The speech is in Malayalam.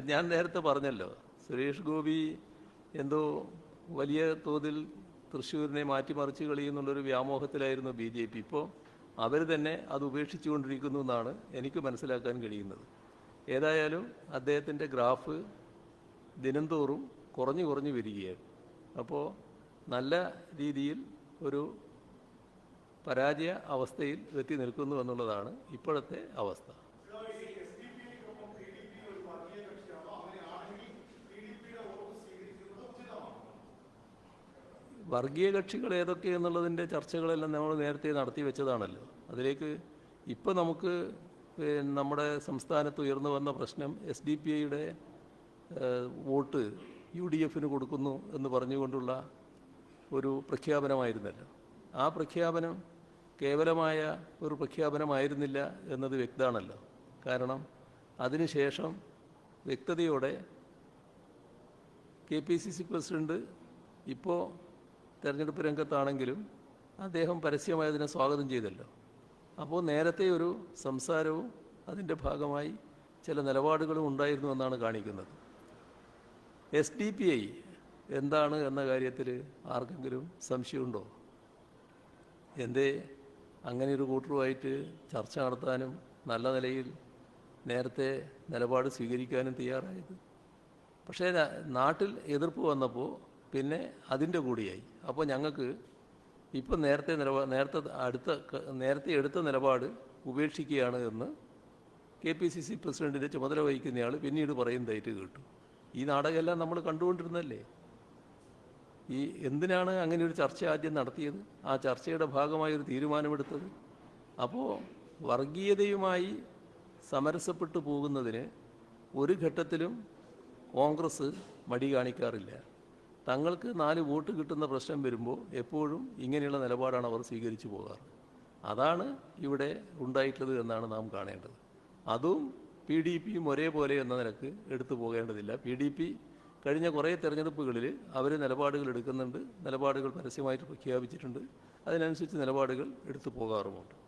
ഞാൻ നേരത്തെ പറഞ്ഞല്ലോ സുരേഷ് ഗോപി എന്തോ വലിയ തോതിൽ തൃശ്ശൂരിനെ മാറ്റിമറിച്ച് കളിയുന്നുള്ളൊരു വ്യാമോഹത്തിലായിരുന്നു ബി ജെ പി. ഇപ്പോൾ അവർ തന്നെ അത് ഉപേക്ഷിച്ചുകൊണ്ടിരിക്കുന്നു എന്നാണ് എനിക്ക് മനസ്സിലാക്കാൻ കഴിയുന്നത്. ഏതായാലും അദ്ദേഹത്തിന്റെ ഗ്രാഫ് ദിനംതോറും കുറഞ്ഞു കുറഞ്ഞു വരികയാണ്. അപ്പോൾ നല്ല രീതിയിൽ ഒരു പരാജയ അവസ്ഥയിൽ എത്തി നിൽക്കുന്നു എന്നുള്ളതാണ് ഇപ്പോഴത്തെ അവസ്ഥ. വർഗീയ കക്ഷികൾ ഏതൊക്കെ എന്നുള്ളതിന്റെ ചർച്ചകളെല്ലാം നമ്മൾ നേരത്തെ നടത്തി വെച്ചതാണല്ലോ. അതിലേക്ക് ഇപ്പോൾ നമുക്ക് നമ്മുടെ സംസ്ഥാനത്ത് ഉയർന്നു വന്ന പ്രശ്നം എസ് ഡി പി ഐയുടെ വോട്ട് യു ഡി എഫിന് കൊടുക്കുന്നു എന്ന് പറഞ്ഞുകൊണ്ടുള്ള ഒരു പ്രഖ്യാപനമായിരുന്നല്ലോ. ആ പ്രഖ്യാപനം കേവലമായ ഒരു പ്രഖ്യാപനമായിരുന്നില്ല എന്നത് വ്യക്തമാണല്ലോ. കാരണം അതിനുശേഷം വ്യക്തതയോടെ K P C C president ഇപ്പോൾ തെരഞ്ഞെടുപ്പ് രംഗത്താണെങ്കിലും അദ്ദേഹം പരസ്യമായി അതിനെ സ്വാഗതം ചെയ്തല്ലോ. അപ്പോൾ നേരത്തെ ഒരു സംസാരവും അതിന്റെ ഭാഗമായി ചില നിലപാടുകളും ഉണ്ടായിരുന്നു എന്നാണ് കാണിക്കുന്നത്. എസ് ഡി പി ഐ എന്താണ് എന്ന കാര്യത്തിൽ ആർക്കെങ്കിലും സംശയമുണ്ടോ? എന്തേ? അങ്ങനെ ഒരു കൂട്ടറുമായിട്ട് ചർച്ച നടത്താനും നല്ല നിലയിൽ നേരത്തെ നിലപാട് സ്വീകരിക്കാനും തയ്യാറായത്. പക്ഷേ നാട്ടിൽ എതിർപ്പ് വന്നപ്പോൾ പിന്നെ അതിന്റെ കൂടിയായി. അപ്പോൾ ഞങ്ങൾക്ക് ഇപ്പം നേരത്തെ നിലപാട് നേരത്തെ അടുത്ത നേരത്തെ എടുത്ത നിലപാട് ഉപേക്ഷിക്കുകയാണ് എന്ന് കെ പി സി സി പ്രസിഡന്റിന്റെ ചുമതല വഹിക്കുന്നയാൾ പിന്നീട് പറയുന്നതായിട്ട് കേട്ടു. ഈ നാടകമെല്ലാം നമ്മൾ കണ്ടുകൊണ്ടിരുന്നല്ലേ? ഈ എന്തിനാണ് അങ്ങനെ ഒരു ചർച്ച ആദ്യം നടത്തിയത്? ആ ചർച്ചയുടെ ഭാഗമായി ഒരു തീരുമാനമെടുത്തത്? അപ്പോൾ വർഗീയതയുമായി സമരസപ്പെട്ടു പോകുന്നതിന് ഒരു ഘട്ടത്തിലും കോൺഗ്രസ് മടി കാണിക്കാറില്ല. തങ്ങൾക്ക് നാല് വോട്ട് കിട്ടുന്ന പ്രശ്നം വരുമ്പോൾ എപ്പോഴും ഇങ്ങനെയുള്ള നിലപാടാണ് അവർ സ്വീകരിച്ചു പോകാറ്. അതാണ് ഇവിടെ ഉണ്ടായിട്ടുള്ളത് എന്നാണ് നാം കാണേണ്ടത്. അതും പി ഡി പിയും ഒരേപോലെ എന്ന നിലയ്ക്ക് എടുത്തു പോകേണ്ടതില്ല. പി ഡി പി കഴിഞ്ഞ കുറേ തെരഞ്ഞെടുപ്പുകളിൽ അവർ നിലപാടുകൾ എടുക്കുന്നുണ്ട്. നിലപാടുകൾ പരസ്യമായിട്ട് പ്രഖ്യാപിച്ചിട്ടുണ്ട്. അതിനനുസരിച്ച് നിലപാടുകൾ എടുത്തു പോകാറുമുണ്ട്.